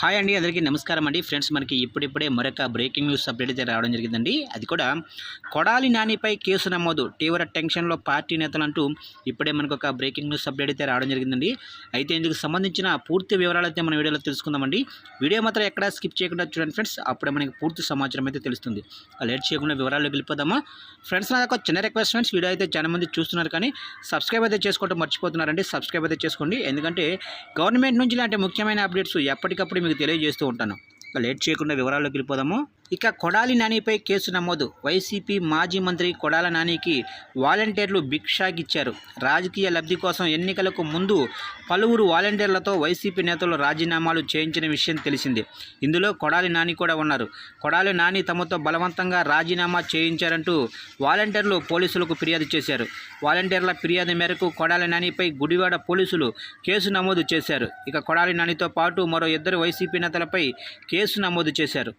Hi అండి అందరికీ నమస్కారం అండి. ఫ్రెండ్స్ మనకి ఇప్పుడిప్పుడే మరొక బ్రేకింగ్ న్యూస్ అప్డేట్ అయితే రావడం జరిగిందండి. అది కూడా కొడాలి నానిపై కేసు నమోదు తీవ్ర టెన్షన్లో పార్టీ నేతలు అంటూ ఇప్పుడే మనకు ఒక బ్రేకింగ్ న్యూస్ అప్డేట్ అయితే రావడం జరిగిందండి. అయితే ఇందుకు సంబంధించిన పూర్తి వివరాలు అయితే మన వీడియోలో తెలుసుకుందామండి. వీడియో మాత్రం ఎక్కడ స్కిప్ చేయకుండా చూడండి ఫ్రెండ్స్. అప్పుడే మనకి పూర్తి సమాచారం అయితే తెలుస్తుంది. లేట్ చేయకుండా వివరాలు వెళ్ళిపోదామా? ఫ్రెండ్స్ నాకు ఒక చిన్న రిక్వెస్ట్ ఫ్రెండ్స్. వీడియో అయితే చాలా మంది చూస్తున్నారు కానీ సబ్స్క్రైబ్ అయితే చేసుకోవడం మర్చిపోతున్నారండి. సబ్స్క్రైబ్ అయితే చేసుకోండి. ఎందుకంటే గవర్నమెంట్ నుంచి ఇలాంటి ముఖ్యమైన అప్డేట్స్ ఎప్పటికప్పుడు మీకు తెలియజేస్తూ ఉంటాను. లేట్ చేయకుండా వివరాల్లోకి వెళ్ళిపోదాము. ఇక కొడాలి నానిపై కేసు నమోదు. వైసీపీ మాజీ మంత్రి కొడాల నానికి వాలంటీర్లు భిక్షాగిచ్చారు రాజకీయ లబ్ధి కోసం ఎన్నికలకు ముందు పలువురు వాలంటీర్లతో వైసీపీ నేతలు రాజీనామాలు చేయించిన విషయం తెలిసిందే. ఇందులో కొడాలి నాని కూడా ఉన్నారు. కొడాలి నాని తమతో బలవంతంగా రాజీనామా చేయించారంటూ వాలంటీర్లు పోలీసులకు ఫిర్యాదు చేశారు. వాలంటీర్ల ఫిర్యాదు మేరకు కొడాలి నానిపై గుడివాడ పోలీసులు కేసు నమోదు చేశారు. ఇక కొడాలి నానితో పాటు మరో ఇద్దరు వైసీపీ నేతలపై కేసు నమోదు చేశారు.